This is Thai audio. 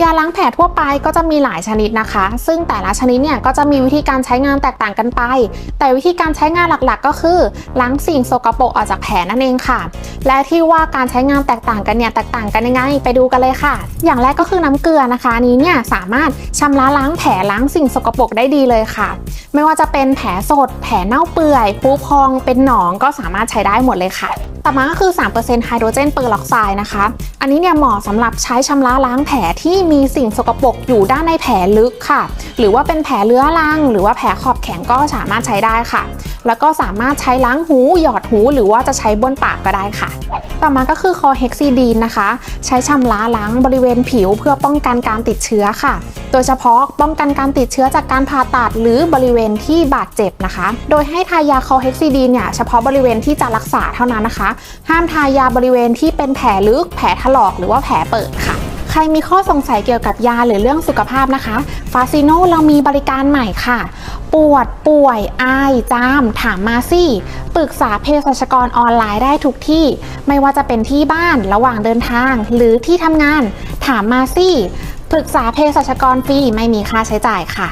ยาล้างแผลทั่วไปก็จะมีหลายชนิดนะคะ ซึ่งแต่ละชนิดเนี่ยก็จะมีวิธีการใช้งานแตกต่างกันไป แต่วิธีการใช้งานหลักๆ ก็คือล้างสิ่งสกปรกออกจากแผลนั่นเองค่ะ และที่ว่าการใช้งานแตกต่างกันเนี่ยแตกต่างกันยังไงไปดูกันเลยค่ะ อย่างแรกก็คือน้ำเกลือนะคะนี้เนี่ยสามารถชำระล้างแผลล้างสิ่งสกปรกได้ดีเลยค่ะ ไม่ว่าจะเป็นแผลสด แผลเน่าเปื่อยพุพองเป็นหนองก็สามารถใช้ได้หมดเลยค่ะต่อมาก็คือ3%ไฮโดรเจนเปอร์ล็อกไซด์นะคะ อันนี้เนี่ยเหมาะสำหรับใช้ชำระล้างแผลที่มีสิ่งสกปรกอยู่ด้านในแผลลึกค่ะ หรือว่าเป็นแผลเลื้อรัง หรือว่าแผลขอบแข็งก็สามารถใช้ได้ค่ะ แล้วก็สามารถใช้ล้างหู หยอดหู หรือว่าจะใช้บนปากก็ได้ค่ะ ต่อมาก็คือคอเฮกซีดีนนะคะ ใช้ชำระล้างบริเวณผิวเพื่อป้องกันการติดเชื้อค่ะ โดยเฉพาะป้องกันการติดเชื้อจากการผ่าตัดหรือบริเวณที่บาดเจ็บนะคะ โดยให้ทายาคอเฮกซีดีนเนี่ยเฉพาะบริเวณที่จะรักษาเท่านั้นนะคะ ห้ามทายาบริเวณที่เป็นแผลลึก แผลถลอก หรือว่าแผลเปิดค่ะ ใครมีข้อสงสัยเกี่ยวกับยาหรือเรื่องสุขภาพนะคะ ฟาซิโนเรามีบริการใหม่ค่ะ ปวดป่วย อาย จาม ถามมาสิปรึกษาเภสัชกรออนไลน์ได้ทุกที่ ไม่ว่าจะเป็นที่บ้านระหว่างเดินทาง หรือที่ทำงาน ถามมาสิปรึกษาเภสัชกรฟรีไม่มีค่าใช้จ่ายค่ะ